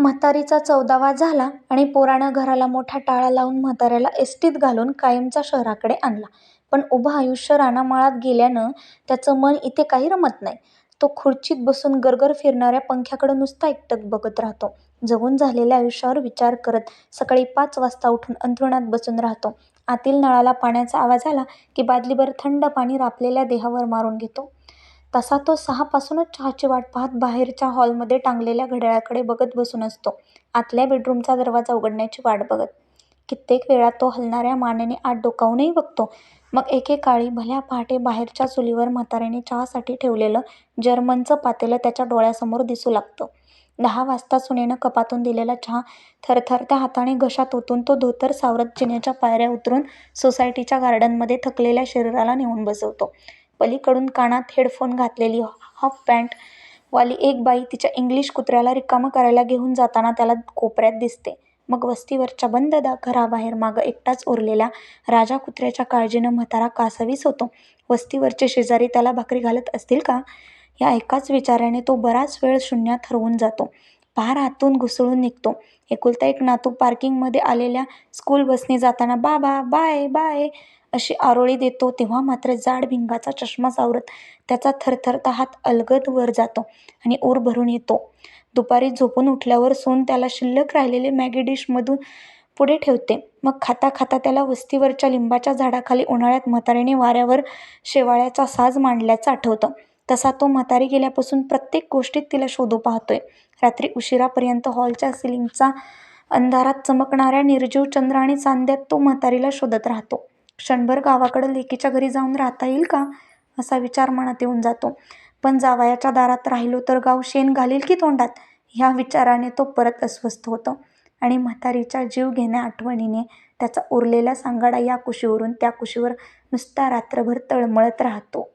म्हातारीचा चौदावा झाला आणि पोरानं घराला मोठा टाळा लावून म्हाताऱ्याला एसटीत घालून कायमचा शहराकडे आणला. पण उभं आयुष्य रानामाळात गेल्यानं त्याचं मन इथे काही रमत नाही. तो खुर्चीत बसून गरगर फिरणाऱ्या पंख्याकडं नुसता एकटक बघत राहतो. जगून झालेल्या आयुष्यावर विचार करत सकाळी पाच वाजता उठून अंथरुणात बसून राहतो. आतील नळाला पाण्याचा आवाज आला की बादलीभर थंड पाणी रापलेल्या देहावर मारून घेतो. तसा तो सहापासूनच चहाची वाट पाहत बाहेरच्या हॉलमध्ये टांगलेल्या घड्याळाकडे बघत बसून असतो. आतल्या बेडरूमचा दरवाजा उघडण्याची वाट बघत. कित्येक वेळा तो हलणाऱ्या मानेने आत डोकावूनही बघतो. मग एकेकाळी भल्या पहाटे बाहेरच्या चुलीवर म्हाताऱ्याने चहासाठी ठेवलेलं जर्मनचं पातेलं त्याच्या डोळ्यासमोर दिसू लागतं. दहा वाजता सुनेनं कपातून दिलेला चहा थरथरत्या हाताने घशात ओतून तो धोतर सावरत जिन्याच्या पायऱ्या उतरून सोसायटीच्या गार्डनमध्ये थकलेल्या शरीराला नेऊन बसवतो. पलीकडून कानात हेडफोन घातलेली हाफ पँट वाली एक बाई तिच्या इंग्लिश कुत्र्याला रिकामं करायला घेऊन जाताना त्याला कोपऱ्यात दिसते. मग वस्तीवरच्या बंद घराबाहेर मागं एकटाच उरलेल्या राजा कुत्र्याच्या काळजीनं म्हातारा कासावीस होतो. वस्तीवरचे शेजारी त्याला भाकरी घालत असतील का, या एकाच विचाराने तो बराच वेळ शून्यात हरवून जातो. पार आतून घुसळून निघतो. एकुलता एक नातू पार्किंगमध्ये आलेल्या स्कूल बसने जाताना बाबा, बाय बाय अशी आरोळी देतो तेव्हा मात्र जाड भिंगाचा चष्मा सावरत त्याचा थरथरता हात अलगद वर जातो आणि ऊर भरून येतो. दुपारी झोपून उठल्यावर सून त्याला शिल्लक राहिलेले मॅगी डिशमधून पुढे ठेवते. मग खाता खाता त्याला वस्तीवरच्या लिंबाच्या झाडाखाली उन्हाळ्यात म्हातारीने वाऱ्यावर शेवाळ्याचा साज मांडल्याचं आठवतं. तसा तो म्हातारी गेल्यापासून प्रत्येक गोष्टीत तिला शोधू पाहतोय. रात्री उशिरापर्यंत हॉलच्या सिलिंगचा अंधारात चमकणाऱ्या निर्जीव चंद्र आणि चांद्यात तो म्हातारीला शोधत राहतो. क्षणभर गावाकडं लेकीच्या घरी जाऊन राहता येईल का, असा विचार मनात येऊन जातो. पण जावयाच्या दारात राहिलो तर गाव शेण घालील की तोंडात, ह्या विचाराने तो परत अस्वस्थ होतो आणि म्हातारीच्या जीवघेण्या आठवणीने त्याचा उरलेला सांगाडा या कुशीवरून त्या कुशीवर नुसता रात्रभर तळमळत राहतो.